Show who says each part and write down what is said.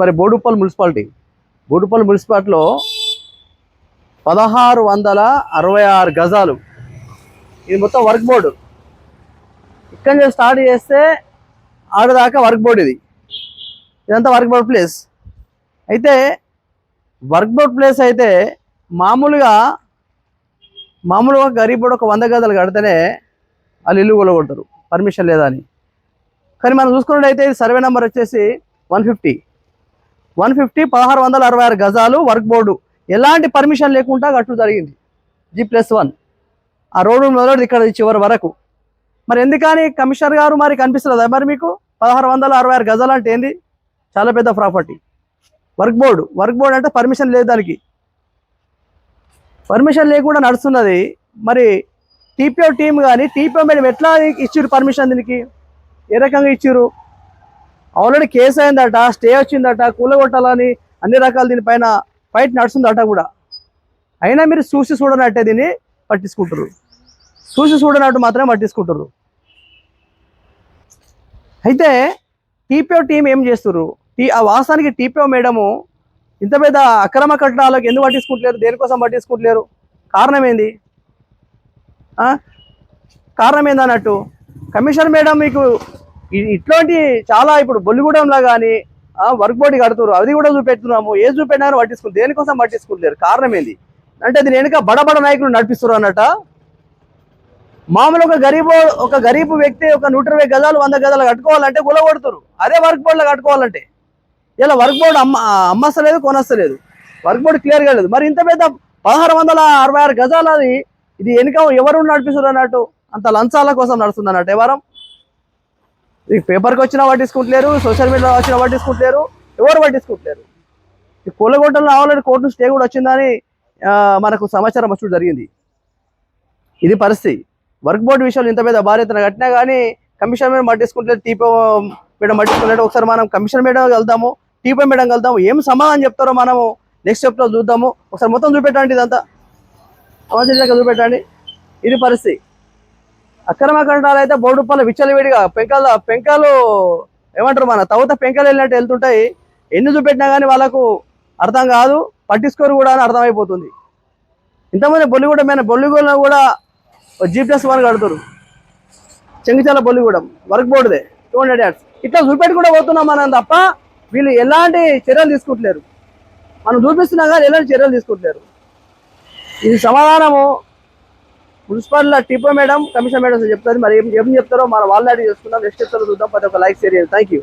Speaker 1: మరి బోడుపల్లి మున్సిపాలిటీ. బోడుపల్లి మున్సిపాలిటీలో పదహారు వందల అరవై ఆరు గజాలు. ఇది మొత్తం వర్క్ బోర్డు. ఇక్కడ నుంచి స్టార్ట్ చేస్తే ఆడదాకా వర్క్ బోర్డు ఇది. ఇదంతా వర్క్ బోర్డ్ ప్లేస్. అయితే వర్క్ బోర్డ్ ప్లేస్ అయితే మామూలుగా మామూలుగా గరీబ్ ఒక వంద గజాలు కడితేనే వాళ్ళు ఇల్లు కొలగొడతారు. పర్మిషన్ లేదా అని. కానీ మనం చూసుకున్నట్టయితే ఇది సర్వే నెంబర్ వచ్చేసి వన్ ఫిఫ్టీ. వన్ ఫిఫ్టీ పదహారు వందల అరవై ఆరు గజాలు వర్క్ బోర్డు. ఎలాంటి పర్మిషన్ లేకుండా కట్టడం జరిగింది. G plus one. ఆ రోడ్డు మొదలు ఇక్కడ చివరి వరకు. మరి ఎందుకని కమిషనర్ గారు మరి కనిపిస్తుందా మరి మీకు? పదహారు వందల అరవై ఆరు గజాలు అంటే ఏంది? చాలా పెద్ద property. Work board. Work board అంటే పర్మిషన్ లేదు దానికి. పర్మిషన్ లేకుండా నడుస్తున్నది. మరి టీపీఓ టీం కానీ టీపీఓ మేడం ఎట్లా ఇచ్చిర్రు పర్మిషన్ దీనికి? ఏ రకంగా ఇచ్చిర్రు? ఆల్రెడీ కేసు అయిందట స్టే వచ్చిందట కూలగొట్టాలని అన్ని రకాల దీనిపైన ఫైట్ నడుస్తుందట కూడా. అయినా మీరు చూసి చూడనట్టే దీన్ని పట్టించుకుంటారు చూసి చూడనట్టు మాత్రమే పట్టించుకుంటారు అయితే టీపీఓ టీం ఏం చేస్తారు టీ ఆ వాస్తవానికి టీపీఓ మేడము ఇంత పెద్ద అక్రమ కట్టడాలకు ఎందుకు పట్టించుకుంటలేరు? దేనికోసం పట్టించుకుంటలేరు? కారణం ఏంది కారణం ఏందన్నట్టు కమిషనర్ మేడం మీకు ఇట్లాంటి చాలా ఇప్పుడు బొల్లిగూడెంలో కానీ వర్క్ బోర్డు కడుతున్నారు. అది కూడా చూపెడుతున్నాము. ఏ చూపెట్టినా పట్టించుకుని దేనికోసం పట్టించుకుంటలేరు. కారణం ఏంది? అంటే దీని వెనుక బడబడ నాయకులు నడిపిస్తున్నారు అన్నట. మామూలు ఒక గరీబు ఒక గరీబు వ్యక్తి ఒక నూట ఇరవై గజాలు వంద గజాలు కట్టుకోవాలంటే కొడతారు అదే వర్క్ బోర్డులో కట్టుకోవాలంటే. ఇలా వర్క్ బోర్డు అమ్మ అమ్మస్తలేదు కొనస్తలేదు. వర్క్ బోర్డు క్లియర్గా లేదు. మరి ఇంత పెద్ద పదహారు వందల అరవై ఆరు గజాలు అది ఇది వెనుక ఎవరు నడిపిస్తున్నారు అన్నట్టు అంత లంచాల కోసం నడుస్తుంది అన్నట్టు ఎవరం? ఈ పేపర్కి వచ్చినా పట్టించుకుంటలేరు సోషల్ మీడియాలో వచ్చినా పట్టించుకుంటలేరు ఎవరు పట్టించుకుంటలేరు ఈ కొల్లగొట్టలు రావాలని కోర్టు స్టే కూడా వచ్చిందని మనకు సమాచారం వచ్చడం జరిగింది. ఇది పరిస్థితి. వర్క్ బోర్డు విషయంలో ఇంత పెద్ద బాధ్యతను కట్టినా కానీ కమిషన్ మేడం పట్టించుకుంటలేదు టీపో మేడం పట్టించుకుంటే ఒకసారి మనం కమిషన్ మేడం వెళ్దాము టీపో మేడం వెళ్దాము ఏం సమాధానం చెప్తారో మనము నెక్స్ట్ స్టెప్లో చూద్దాము. ఒకసారి మొత్తం చూపెట్టండి ఇదంతా. సమాచారం చూపెట్టండి. ఇది పరిస్థితి. అక్రమ కండాలు అయితే బోర్డుప్పల విచ్చలవిడిగా. పెంకాల పెంకాలు ఏమంటారు మన తవ్వత పెంకలు వెళ్ళినట్టు వెళ్తుంటాయి. ఎన్ని చూపెట్టినా కానీ వాళ్ళకు అర్థం కాదు. పట్టించుకోరు కూడా అని అర్థమైపోతుంది. ఇంతమంది బొల్లిగూడెం మీద బొల్లిగూడెం కూడా జీప్లస్ వన్ కడుతురు చెంగిచాల బొల్లిగూడెం వర్క్ బోర్డుదే టూ హండ్రెడ్ యాడ్స్. ఇట్లా చూపెట్టి కూడా పోతున్నాం మనం తప్ప వీళ్ళు ఎలాంటి చర్యలు తీసుకుంటలేరు. మనం చూపిస్తున్నా కానీ ఎలాంటి చర్యలు తీసుకుంటలేరు. ఇది సమాధానము. Municipal TPO madam commission madam చెప్తారు. మరి ఏం ఏం చెప్తారో మన వాళ్ళ చేసుకుందాం నెక్స్ట్ చెప్తారో చూద్దాం. ప్రతి ఒక్క లైక్ షేర్ థ్యాంక్ యూ